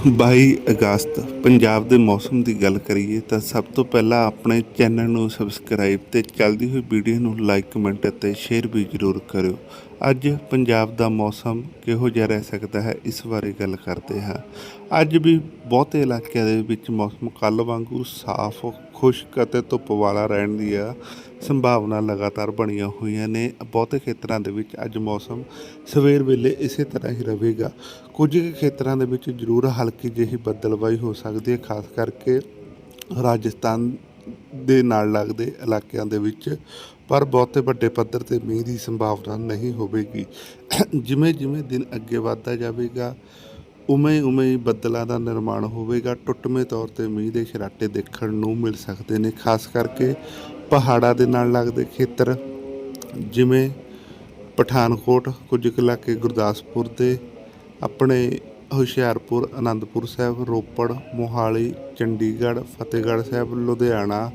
22 ਅਗਸਤ, ਪੰਜਾਬ ਦੇ ਮੌਸਮ ਦੀ ਗੱਲ ਕਰੀਏ ਤਾਂ ਸਭ ਤੋਂ ਪਹਿਲਾਂ ਆਪਣੇ ਚੈਨਲ ਨੂੰ ਸਬਸਕ੍ਰਾਈਬ ਤੇ ਚੱਲਦੀ ਹੋਈ ਵੀਡੀਓ ਨੂੰ ਲਾਈਕ ਕਮੈਂਟ ਅਤੇ ਸ਼ੇਅਰ ਵੀ ਜ਼ਰੂਰ ਕਰਿਓ। ਅੱਜ ਪੰਜਾਬ ਦਾ ਮੌਸਮ ਕਿਹੋ ਜਿਹਾ ਰਹਿ ਸਕਦਾ ਹੈ, ਇਸ ਬਾਰੇ ਗੱਲ ਕਰਦੇ ਹਾਂ। ਅੱਜ ਵੀ ਬਹੁਤੇ ਇਲਾਕਿਆਂ ਦੇ ਵਿੱਚ ਮੌਸਮ ਕੱਲ ਵਾਂਗੂ ਸਾਫ਼, ਖੁਸ਼ਕ ਅਤੇ ਧੁੱਪ ਵਾਲਾ ਰਹਿਣ ਦੀਆਂ ਸੰਭਾਵਨਾ ਲਗਾਤਾਰ ਬਣੀਆਂ ਹੋਈਆਂ ਨੇ। ਬਹੁਤੇ ਖੇਤਰਾਂ ਦੇ ਵਿੱਚ ਅੱਜ ਮੌਸਮ ਸਵੇਰ ਵੇਲੇ ਇਸੇ ਤਰ੍ਹਾਂ ਹੀ ਰਹੇਗਾ। ਕੁਝ ਖੇਤਰਾਂ ਦੇ ਵਿੱਚ ਜ਼ਰੂਰ ਹਲਕੀ ਜਿਹੀ ਬੱਦਲਬਾਈ ਹੋ ਸਕਦੀ ਹੈ, ਖਾਸ ਕਰਕੇ ਰਾਜਸਥਾਨ ਦੇ ਨਾਲ ਲੱਗਦੇ ਇਲਾਕਿਆਂ ਦੇ ਵਿੱਚ, ਪਰ ਬਹੁਤੇ ਵੱਡੇ ਪੱਧਰ ਤੇ ਮੀਂਹ ਦੀ ਸੰਭਾਵਨਾ ਨਹੀਂ ਹੋਵੇਗੀ। ਜਿਵੇਂ ਜਿਵੇਂ ਦਿਨ ਅੱਗੇ ਵਧਦਾ ਜਾਵੇਗਾ ਉਵੇਂ ਉਵੇਂ ਬੱਦਲਾਂ ਦਾ ਨਿਰਮਾਣ ਹੋਵੇਗਾ। ਟੁੱਟਵੇਂ ਤੌਰ ਤੇ ਮੀਂਹ ਦੇ ਛਰਾਟੇ ਦੇਖਣ ਨੂੰ ਮਿਲ ਸਕਦੇ ਨੇ, ਖਾਸ ਕਰਕੇ ਪਹਾੜਾਂ ਦੇ ਨਾਲ ਲੱਗਦੇ ਖੇਤਰ। ਜਿਵੇਂ ਪਠਾਨਕੋਟ, ਕੁਝ ਕੁ ਇਲਾਕੇ ਗੁਰਦਾਸਪੁਰ ਦੇ ਆਪਣੇ ਹੁਸ਼ਿਆਰਪੁਰ ਆਨੰਦਪੁਰ ਸਾਹਿਬ, ਰੋਪੜ, ਮੋਹਾਲੀ, ਚੰਡੀਗੜ੍ਹ, ਫਤਿਹਗੜ੍ਹ ਸਾਹਿਬ, ਲੁਧਿਆਣਾ,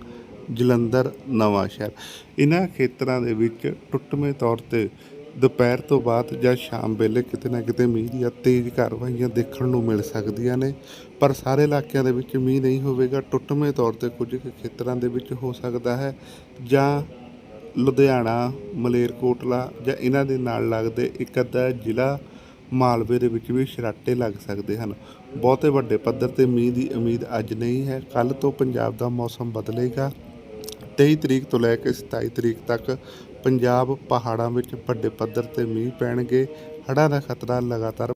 ਜਲੰਧਰ ਨਵਾਂ ਸ਼ਹਿਰ ਇਹਨਾਂ ਖੇਤਰਾਂ ਦੇ ਵਿੱਚ ਟੁੱਟਵੇਂ ਤੌਰ ਤੇ ਦੁਪਹਿਰ ਤੋਂ ਬਾਅਦ ਜਾਂ ਸ਼ਾਮ ਵੇਲੇ ਕਿਤੇ ਨਾ ਕਿਤੇ ਮੀਂਹ ਦੀਆਂ ਤੇਜ਼ ਕਾਰਵਾਈਆਂ ਦੇਖਣ ਨੂੰ ਮਿਲ ਸਕਦੀਆਂ ਨੇ। ਪਰ ਸਾਰੇ ਇਲਾਕਿਆਂ ਦੇ ਵਿੱਚ ਮੀਂਹ ਨਹੀਂ ਹੋਵੇਗਾ। ਟੁੱਟਵੇਂ ਤੌਰ ਤੇ ਕੁਝ ਖੇਤਰਾਂ ਦੇ ਵਿੱਚ ਹੋ ਸਕਦਾ ਹੈ। ਜਾਂ ਲੁਧਿਆਣਾ, ਮਲੇਰਕੋਟਲਾ ਜਾਂ ਇਹਨਾਂ ਦੇ ਨਾਲ ਲੱਗਦੇ ਇੱਕ ਅੱਧਾ ਜ਼ਿਲ੍ਹਾ ਮਾਲਵੇ ਦੇ ਵਿੱਚ ਵੀ ਸ਼ਰਾਟੇ ਲੱਗ ਸਕਦੇ ਹਨ। ਬਹੁਤੇ ਵੱਡੇ ਪੱਧਰ ਤੇ ਮੀਂਹ ਦੀ ਉਮੀਦ ਅੱਜ ਨਹੀਂ ਹੈ। ਕੱਲ ਤੋਂ ਪੰਜਾਬ ਦਾ ਮੌਸਮ ਬਦਲੇਗਾ। 23 ਤਰੀਕ ਤੋਂ ਲੈ ਕੇ 27 ਤਰੀਕ ਤੱਕ ਪੰਜਾਬ ਪਹਾੜਾਂ ਵਿੱਚ ਵੱਡੇ ਪੱਧਰ ਤੇ ਮੀਂਹ ਪੈਣਗੇ। ਹੜ੍ਹਾਂ ਦਾ ਖਤਰਾ ਲਗਾਤਾਰ